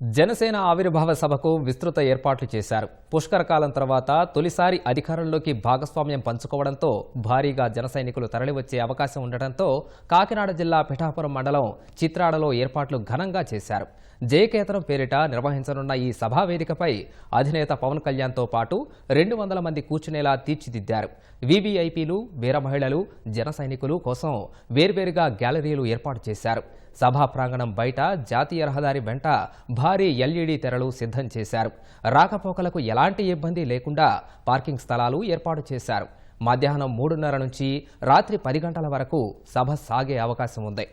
జనసేన ఆవిర్భావ సభకు విస్తృత ఏర్పాట్లు చేశారు. పుష్కర కాలం తర్వాత తొలిసారి అధికారంలోకి భాగస్వామ్యం పంచుకోవడంతో భారీగా జనసైనికులు తరలివచ్చే అవకాశం ఉండటంతో కాకినాడ జిల్లా పిఠాపురం మండలం చిత్రాడలో ఏర్పాట్లు ఘనంగా చేశారు. జయకేతనం పేరిట నిర్వహించనున్న ఈ సభా వేదికపై అధినేత పవన్ కళ్యాణ్తో పాటు రెండు వందల మంది కూర్చునేలా తీర్చిదిద్దారు. వీవీఐపీలు వీర మహిళలు జన సైనికులు కోసం వేర్వేరుగా గ్యాలరీలు ఏర్పాటు చేశారు. సభా ప్రాంగణం బయట జాతీయ రహదారి వెంట భారీ ఎల్ఈడీ తెరలు సిద్ధం చేశారు. రాకపోకలకు ఎలాంటి ఇబ్బంది లేకుండా పార్కింగ్ స్థలాలు ఏర్పాటు చేశారు. మధ్యాహ్నం మూడున్నర నుంచి రాత్రి పది గంటల వరకు సభ సాగే అవకాశం ఉంది.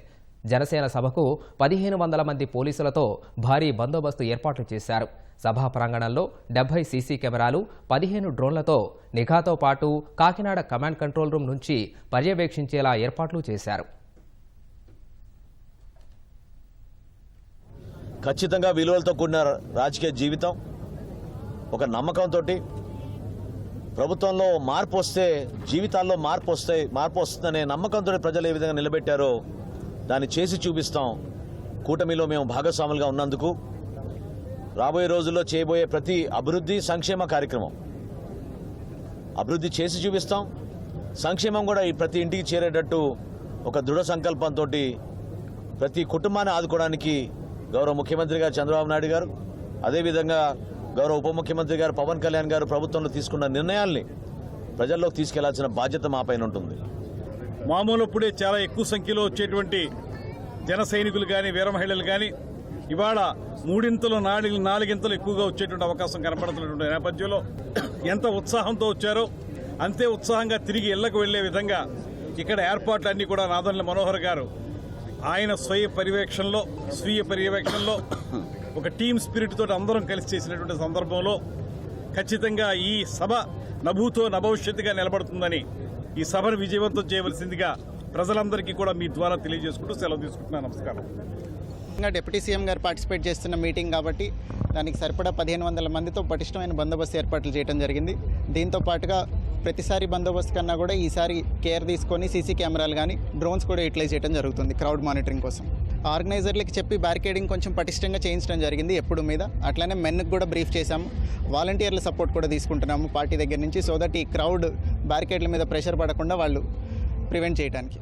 జనసేన సభకు పదిహేను వందల మంది పోలీసులతో భారీ బందోబస్తు ఏర్పాట్లు చేశారు. సభా ప్రాంగణంలో డెబ్బై సీసీ కెమెరాలు పదిహేను డ్రోన్లతో నిఘాతో పాటు కాకినాడ కమాండ్ కంట్రోల్ రూమ్ నుంచి పర్యవేక్షించేలా ఏర్పాట్లు చేశారు. ఖచ్చితంగా విలువలతో కూడిన రాజకీయ జీవితం ఒక నమ్మకంతో ప్రభుత్వంలో మార్పు వస్తే జీవితాల్లో మార్పు వస్తే మార్పు వస్తుందనే నమ్మకంతో ప్రజలు ఏ విధంగా నిలబెట్టారో దాన్ని చేసి చూపిస్తాం. కూటమిలో మేము భాగస్వాములుగా ఉన్నందుకు రాబోయే రోజుల్లో చేయబోయే ప్రతి అభివృద్ధి సంక్షేమ కార్యక్రమం. అభివృద్ధి చేసి చూపిస్తాం. సంక్షేమం కూడా ఈ ప్రతి ఇంటికి చేరేటట్టు ఒక దృఢ సంకల్పంతో ప్రతి కుటుంబాన్ని ఆదుకోవడానికి గౌరవ ముఖ్యమంత్రి గారు చంద్రబాబు నాయుడు గారు అదేవిధంగా గౌరవ ఉప ముఖ్యమంత్రి గారు పవన్ కళ్యాణ్ గారు ప్రభుత్వంలో తీసుకున్న నిర్ణయాల్ని ప్రజల్లోకి తీసుకెళ్ళాల్సిన బాధ్యత మా పైన ఉంటుంది. మామూలప్పుడే చాలా ఎక్కువ సంఖ్యలో వచ్చేటువంటి జన సైనికులు కానీ వీర మహిళలు కానీ ఇవాళ మూడింతలు నాలుగు నాలుగింతలు ఎక్కువగా వచ్చేటువంటి అవకాశం కనపడుతున్నటువంటి నేపథ్యంలో ఎంత ఉత్సాహంతో వచ్చారో అంతే ఉత్సాహంగా తిరిగి ఇళ్ళకు వెళ్ళే విధంగా ఇక్కడ ఏర్పాట్లన్నీ కూడా నాదన్ల మనోహర్ గారు ఆయన స్వయ పర్యవేక్షణలో స్వీయ పర్యవేక్షణలో ఒక టీమ్ స్పిరిట్ తోటి అందరం కలిసి చేసినటువంటి సందర్భంలో ఖచ్చితంగా ఈ సభ నభూతో నభవిష్యత్తుగా నిలబడుతుందని ఈ సభను విజయవంతం చేయవలసిందిగా ప్రజలందరికీ కూడా మీ ద్వారా తెలియజేసుకుంటూ సెలవు తీసుకుంటున్నాను. నమస్కారం. ఇంకా డిప్యూటీ సీఎం గారు పార్టిసిపేట్ చేస్తున్న మీటింగ్ కాబట్టి దానికి సరిపడా పదిహేను వందల మందితో పటిష్టమైన బందోబస్తు ఏర్పాట్లు చేయడం జరిగింది. దీంతో పాటుగా ప్రతిసారి బందోబస్తు కన్నా కూడా ఈసారి కేర్ తీసుకొని సీసీ కెమెరాలు కానీ డ్రోన్స్ కూడా యూటిలైజ్ చేయడం జరుగుతుంది క్రౌడ్ మానిటరింగ్ కోసం. ఆర్గనైజర్లకి చెప్పి బ్యారికేడింగ్ కొంచెం పటిష్టంగా చేయించడం జరిగింది ఎప్పుడు మీద. అట్లనే మెన్కి కూడా బ్రీఫ్ చేశాము. వాలంటీర్ల సపోర్ట్ కూడా తీసుకుంటున్నాము పార్టీ దగ్గర నుంచి సో దట్ ఈ క్రౌడ్ బ్యారికేడ్ల మీద ప్రెషర్ పడకుండా వాళ్ళు ప్రివెంట్ చేయడానికి